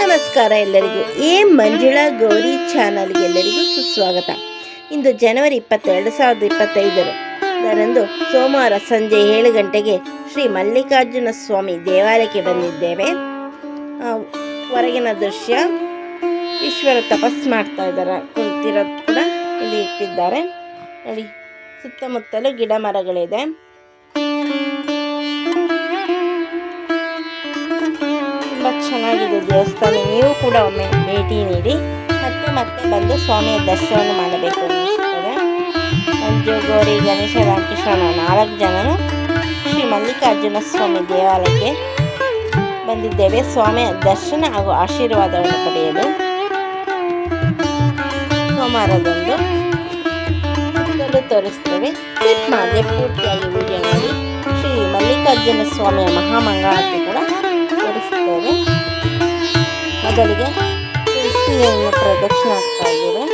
ನಮಸ್ಕಾರ ಎಲ್ಲರಿಗೂ. ಎ ಮಂಜುಳಾ ಗೌರಿ ಚಾನಲ್ಗೆ ಎಲ್ಲರಿಗೂ ಸುಸ್ವಾಗತ. ಇಂದು ಜನವರಿ ಇಪ್ಪತ್ತೆರಡು ಸಾವಿರದ ಇಪ್ಪತ್ತೈದರಂದು ಸೋಮವಾರ ಸಂಜೆ ಏಳು ಗಂಟೆಗೆ ಶ್ರೀ ಮಲ್ಲಿಕಾರ್ಜುನ ಸ್ವಾಮಿ ದೇವಾಲಯಕ್ಕೆ ಬಂದಿದ್ದೇವೆ. ಹೊರಗಿನ ದೃಶ್ಯ, ಈಶ್ವರ ತಪಸ್ ಮಾಡ್ತಾ ಇದ್ದಾರೆ ಕುಳಿತಿರೋದು ಕೂಡ ಇಲ್ಲಿ ಇಟ್ಟಿದ್ದಾರೆ. ನೋಡಿ, ಸುತ್ತಮುತ್ತಲೂ ಗಿಡ ಮರಗಳಿದೆ. ಚೆನ್ನಾಗಿದೆ ದೇವಸ್ಥಾನ. ನೀವು ಕೂಡ ಒಮ್ಮೆ ಭೇಟಿ ನೀಡಿ ಮತ್ತು ಮತ್ತೆ ಬಂದು ಸ್ವಾಮಿಯ ದರ್ಶನವನ್ನು ಮಾಡಬೇಕು ಅನ್ನಿಸ್ತದೆ. ಮಂಜು, ಗೌರಿ, ಗಣೇಶ, ರಾಮಕೃಷ್ಣ ನಾವು ನಾಲ್ಕು ಜನನು ಶ್ರೀ ಮಲ್ಲಿಕಾರ್ಜುನ ಸ್ವಾಮಿ ದೇವಾಲಯಕ್ಕೆ ಬಂದಿದ್ದೇವೆ. ಸ್ವಾಮಿಯ ದರ್ಶನ ಹಾಗೂ ಆಶೀರ್ವಾದವನ್ನು ಪಡೆಯಲು ಸೋಮವಾರದಂದು ತೋರಿಸ್ತೇವೆ. ಮಾಡದೆ ಪೂರ್ತಿಯಾಗಿ ಪೂಜೆ ಮಾಡಿ ಶ್ರೀ ಮಲ್ಲಿಕಾರ್ಜುನ ಸ್ವಾಮಿಯ ಮಹಾಮಂಗಳಾರತಿ ಕೂಡ ತೋರಿಸ್ತೇವೆ ಮೊದಲಿಗೆ ತುಳಸಿಯನ್ನು ಪ್ರದಕ್ಷಿಣೆ ಆಗ್ತಾ ಇದ್ದೇವೆ.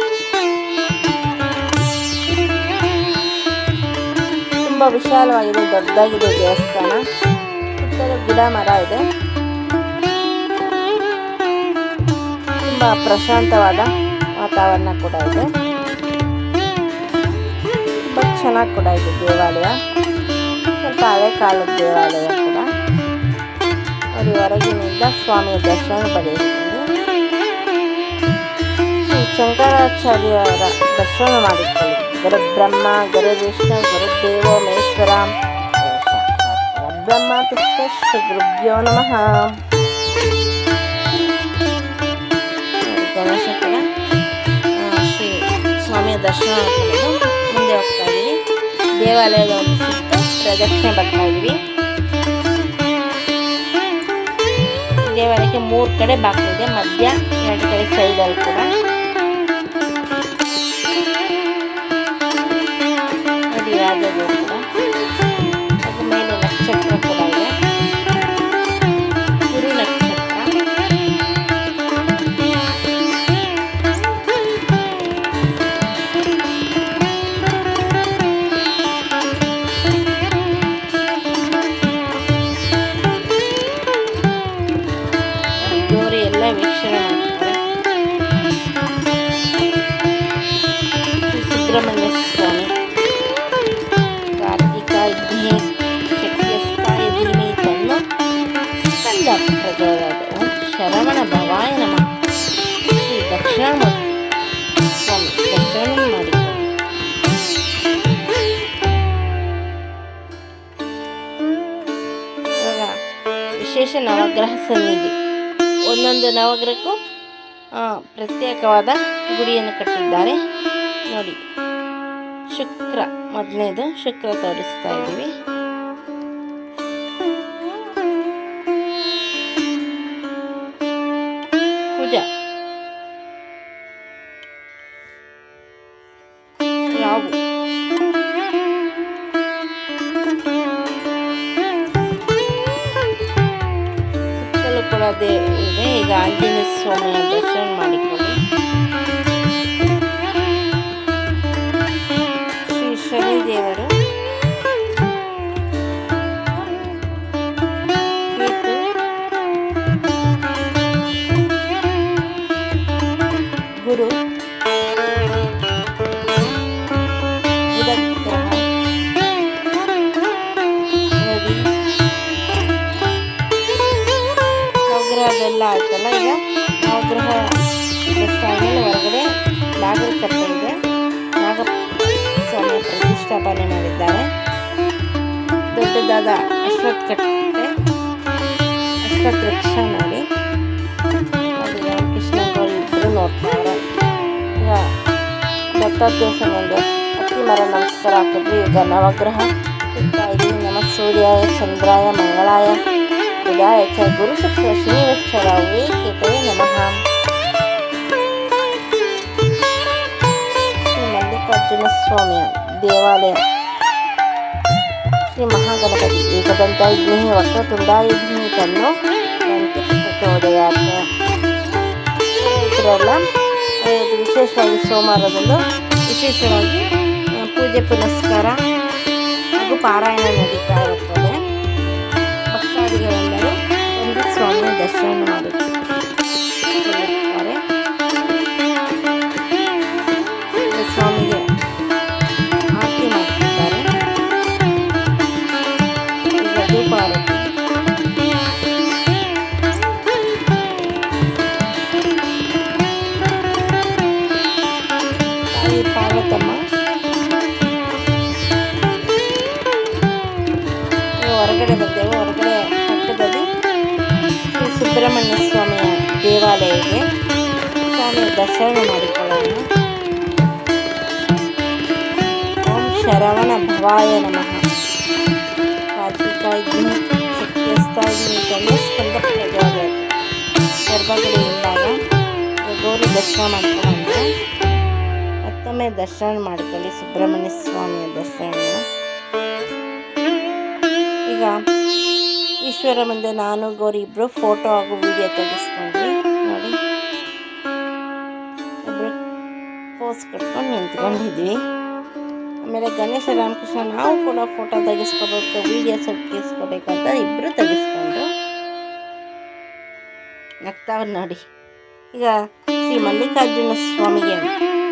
ತುಂಬ ವಿಶಾಲವಾಗಿದೆ, ದೊಡ್ಡದಾಗಿದೆ ದೇವಸ್ಥಾನ. ಸುತ್ತಲೂ ಗಿಡ, ಮರ ಇದೆ. ತುಂಬ ಪ್ರಶಾಂತವಾದ ವಾತಾವರಣ ಕೂಡ ಇದೆ. ತುಂಬ ಚೆನ್ನಾಗಿ ಕೂಡ ಇದೆ ದೇವಾಲಯ. ಸ್ವಲ್ಪ ಹಳೆ ಕಾಲದ ದೇವಾಲಯ ಕೂಡ ನೋಡಿ ಹೊರಗಿನಿಂದ ಸ್ವಾಮಿಯ ದರ್ಶನ ಪಡೆಯುತ್ತೀನಿ ಶ್ರೀ ಶಂಕರಾಚಾರ್ಯರ ದರ್ಶನ ಮಾಡಿಕೊಳ್ಳಿ ಗುರು ಬ್ರಹ್ಮ ಗುರು ವಿಷ್ಣು ಗುರುದೇವೋ ಮಹೇಶ್ವರ ಬ್ರಹ್ಮ ತುಷ್ಟ ಶ್ರೀ ಗುರುಭ್ಯೋ ನಮಃ ನೋಡಿ, ಗಣೇಶ ಕೂಡ ಆ, ಶ್ರೀ ಸ್ವಾಮಿಯ ದರ್ಶನ ಮಾಡಿಕೊಂಡು ಮುಂದೆ ಹೋಗ್ತಾ ಇದ್ದೀವಿ ದೇವಾಲಯದ ಒಂದು ಸುತ್ತ ಪ್ರದಕ್ಷಿಣೆ ಬರ್ತಾ ಇದ್ದೀವಿ ದೇವಾಲಯಕ್ಕೆ ಮೂರು ಕಡೆ ಬಾಗಿಲಿದೆ ಮಧ್ಯ ಎರಡು ಕಡೆ ಸೈಡಲ್ಲಿ ಕೂಡ. ನವಗ್ರಹ ಸನ್ನಿಧಿ ಒಂದೊಂದು ನವಗ್ರಹಕ್ಕೂ ಪ್ರತ್ಯೇಕವಾದ ಗುಡಿಯನ್ನು ಕಟ್ಟಿದ್ದಾರೆ. ನೋಡಿ ಶುಕ್ರ ಮೊದಲನೇದು ಶುಕ್ರ ತೋರಿಸ್ತಾ ಇದ್ದೀವಿ. ಸುತ್ತಲೂ ಕೂಡ ದೇ ಇದೆ ಈಗ ಆಂಜನೇಯ ಸ್ವಾಮಿಯ ದರ್ಶನ ಮಾಡಿಕೊಳ್ಳಿ ಆಯ್ತಲ್ಲ ಈಗ ನವಗ್ರಹ ಆದಮೇಲೆ ಹೊರಗಡೆ ನಾಗರಕಟ್ಟೆ ಇದೆ. ನಾಗ ಸ್ವಾಮಿ ಪ್ರತಿಷ್ಠಾಪನೆ ಮಾಡಿದ್ದಾರೆ. ದೊಡ್ಡದಾದ ಅಶ್ವತ್ ಕಟ್ಟೆ ಅಶ್ವತ್ ವೃಕ್ಷ ಮಾಡಿ. ಕೃಷ್ಣ ನೋಡ್ತಾರೆ. ಈಗ ದತ್ತಾತ್ರೇಯ ಒಂದು ಅತಿ ಮರ ನಮಸ್ಕಾರ ಹಾಕಿದ್ವಿ ಈಗ ನವಗ್ರಹ. ಇಡ್ತಾ ಇದ್ದೀವಿ ನಮ ಸೂರ್ಯಾಯ, ಚಂದ್ರಾಯ, ಮಂಗಳಾಯ. ಬುಧಾಯ ಚ ಗುರು ಶುಕ್ರ ಶನಿವಕ್ಷರ ಕೇತವೇ ನಮಃ ಶ್ರೀ ಮಲ್ಲಿಕಾರ್ಜುನ ಸ್ವಾಮಿಯ ದೇವಾಲಯ ಶ್ರೀ ಮಹಾಗಣಪತಿ ಏಕದಂತ ವಿಘ್ನೇ ವಕ್ರತುಂಡಾಯ ಧೀಮಿ ತನ್ನೋ ದಂತಿ ಪ್ರಚೋದಯಾತ್ ಪುರೋಹಿತರೆಲ್ಲ ಇವತ್ತು ವಿಶೇಷವಾಗಿ ಸೋಮವಾರದಂದು ವಿಶೇಷವಾಗಿ ಆ, ಪೂಜೆ ಪುನಸ್ಕಾರ ಹಾಗೂ ಪಾರಾಯಣ ನಡೀತಾ göstereyim ben abi. Şöyle bari. Ve sağımı ಇದೆ ಸ್ವಾಮಿ ದರ್ಶನ ಮಾಡಿಕೊಳ್ಳೋಣ. ಓಂ ಶರವಣ ಭವಾಯ ನಮಃ. ಹಿಂಭಾಗ ಗೌರಿ ದರ್ಶನ ಮಾಡ್ಕೊಂಡ್ರೆ ಮತ್ತೊಮ್ಮೆ ದರ್ಶನ ಮಾಡ್ಕೊಳ್ಳಿ ಸುಬ್ರಹ್ಮಣ್ಯ ಸ್ವಾಮಿಯ ದರ್ಶನ ಈಗ ಈಶ್ವರ ಮುಂದೆ ನಾನು, ಗೌರಿ ಇಬ್ಬರು ಫೋಟೋ ಹಾಗೂ ವಿಡಿಯೋ ತೆಗೆಸ್ಕೊಂಡ್ವಿ ಪೋಸ್ ಕಟ್ಕೊಂಡು ನಿಂತ್ಕೊಂಡಿದ್ವಿ ಆಮೇಲೆ ಗಣೇಶ ರಾಮಕೃಷ್ಣ ನಾವು ಕೂಡ ಫೋಟೋ ತೆಗೆಸ್ಕೋಬೇಕು ವೀಡಿಯೋಸ್ ತೆಗೆಸ್ಕೋಬೇಕು ಅಂತ ಇಬ್ಬರು ತೆಗೆಸ್ಕೊಂಡ್ರು ನಗ್ತಾವ್ರು ನೋಡಿ ಈಗ ಶ್ರೀ ಮಲ್ಲಿಕಾರ್ಜುನ ಸ್ವಾಮಿಗೆ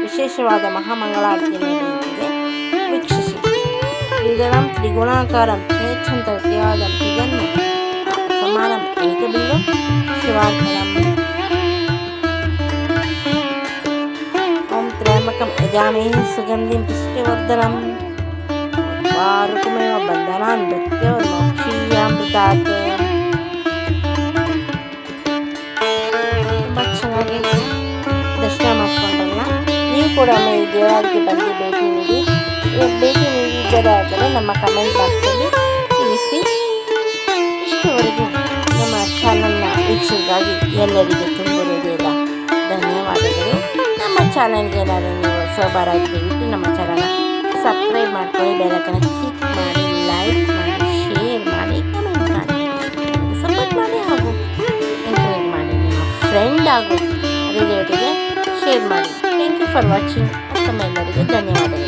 ವಿಶೇಷವಾದ ಮಹಾಮಂಗಳಾರತಿ ನಡೆಯುತ್ತಿದೆ ವೀಕ್ಷಿಸಿ ತ್ರಿದಳಂ ತ್ರಿಗುಣಾಕಾರಂ ನೇಚ್ಛಂತರ್ಯಾದಂ ತ್ರಿಗನ್ನು ಸಮಾನಂ ಏಕಬಿಲ್ಲು ಶಿವಾರ್ಪಣಂ ತ್ರಯಂಬಕಂ ಯಜಾಮೇಹಿ ಸುಗಂಧಿಂ ಪುಷ್ಟಿವರ್ಧನಂ ವಾರುಕಮೇವ ಬಂಧನಾನ್ ಮೃತ್ಯೋರ್ಮೋಕ್ಷೀಯಾಮೃತಾತ್ ತುಂಬ ಚೆನ್ನಾಗಿ ದರ್ಶನ ಮಾಡ್ಕೊಂಡಲ್ಲ ನೀವು ಕೂಡ ಈ ದೇವಾಲಯಕ್ಕೆ ಬಂದು ಭೇಟಿ ನೀಡಿ ಭೇಟಿ ನೀಡಿದ್ದರೆ ಆದರೆ ನಮ್ಮ ಕಮೆಂಟ್ ಬಾಕ್ಸಲ್ಲಿ ತಿಳಿಸಿ ಇಷ್ಟುವರೆಗೂ ನಮ್ಮ ಚಾನಲ್ನ ವೀಕ್ಷಕರಾಗಿ ಎಲ್ಲರಿಗೂ ತುಂಬಿರುವುದಿಲ್ಲ ಧನ್ಯವಾದಗಳು. ನಮ್ಮ ಚಾನಲ್ಗೆ ಏನಾದರೂ ನೀವು ಹೊಸಬರಾಗಿ ದಯವಿಟ್ಟು ನಮ್ಮ ಚಾನಲ್ನ ಸಬ್ಸ್ಕ್ರೈಬ್ ಮಾಡ್ಕೊಳ್ಳಿ ಬೆಳಕನ್ನು ಕ್ಲಿಕ್ ಮಾಡಿ ಲೈಕ್ ಮಾಡಿ ಶೇರ್ ಮಾಡಿ ಕಮೆಂಟ್ ಮಾಡಿ. ಸಪೋರ್ಟ್ ಮಾಡಿ ಹಾಗೂ ಎಂಕರೇಜ್ ಮಾಡಿ ನಿಮ್ಮ ಫ್ರೆಂಡ್ ಹಾಗೂ ರಿಲೇಟಿವ್ಗೆ ಶೇರ್ ಮಾಡಿ. ಥ್ಯಾಂಕ್ ಯು ಫಾರ್ ವಾಚಿಂಗ್ ತಮ್ಮ ಎಲ್ಲರಿಗೆ ಧನ್ಯವಾದಗಳು.